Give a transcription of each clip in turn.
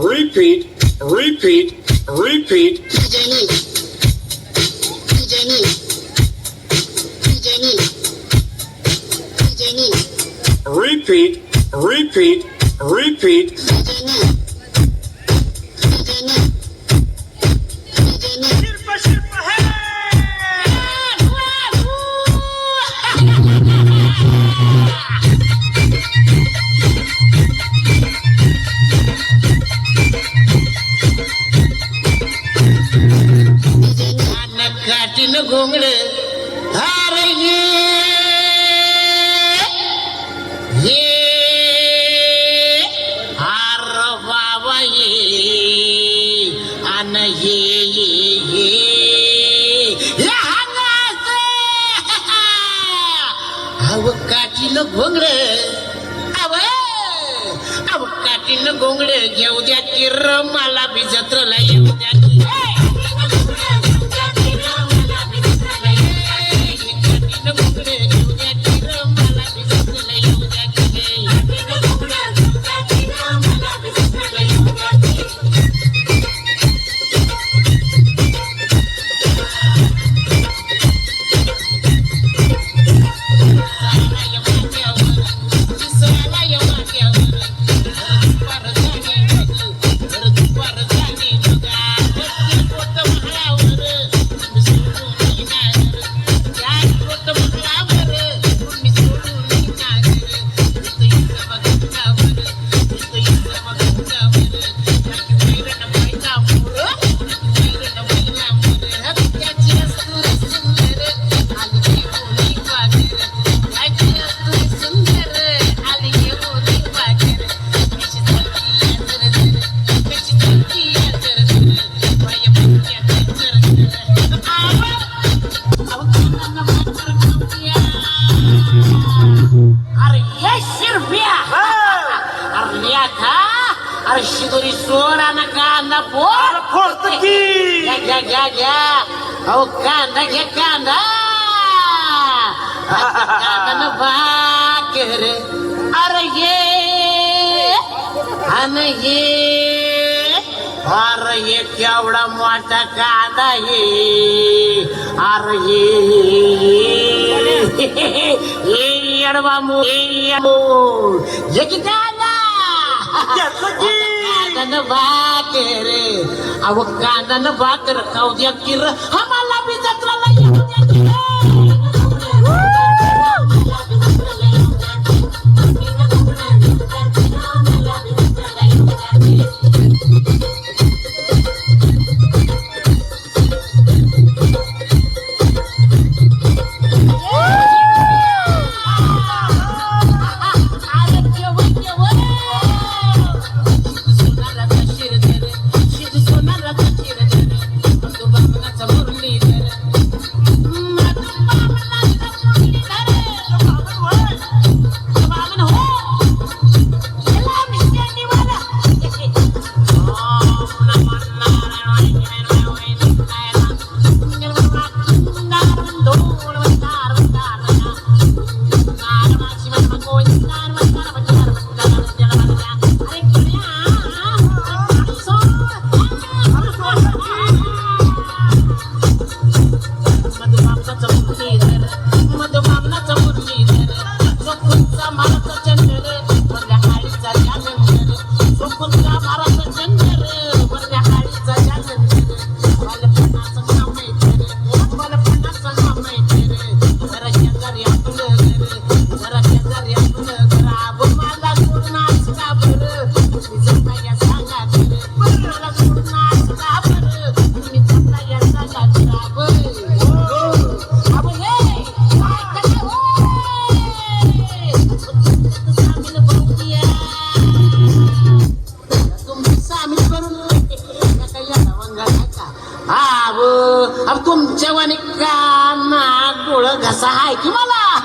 repeat, repeat, repeat, repeat, repeat, DJ Neil. काटीन घोंगड हार ये ये अर बाबा ये अन ये ये ये या हंगास अव काटीन घोंगड. अव अव काटीन घोंगड. घेऊ द्या किर मला बी जत्रला येऊ द्या अरे ये शिरप्या अरे लेखा अरे शिदोरी सोडा ना कांदा फोड फोडतो की. घ्या घ्या घ्या घ्या. अहो कांदा घ्या कांदा. कांदा भाकर. अरे ये अन ये. अरे ये केवढा मोठा कांदा ये ये येडवा मो ये येडमो. ये की कांदा घेतलं की. कांदानं भाकर अहो कांदानं भाकर खाऊ द्या किर. आम्हाला बी mama. तुमच्या काना डोळ घसा हाय की मला?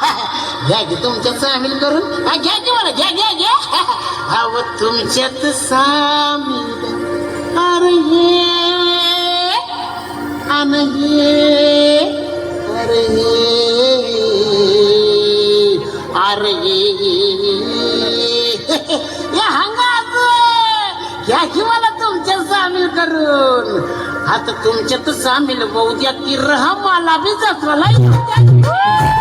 घ्या की तुमच्यात सामील करून. हा, घ्या की मला घ्या घ्या घ्या. अव तुमच्यात सामील. अरे हे. अन अरे हे. अरे हे या घ्या की मला तुमच्यात सामील करून. आता तुमच्यात सामील होऊ की रहा मला बी जत्राला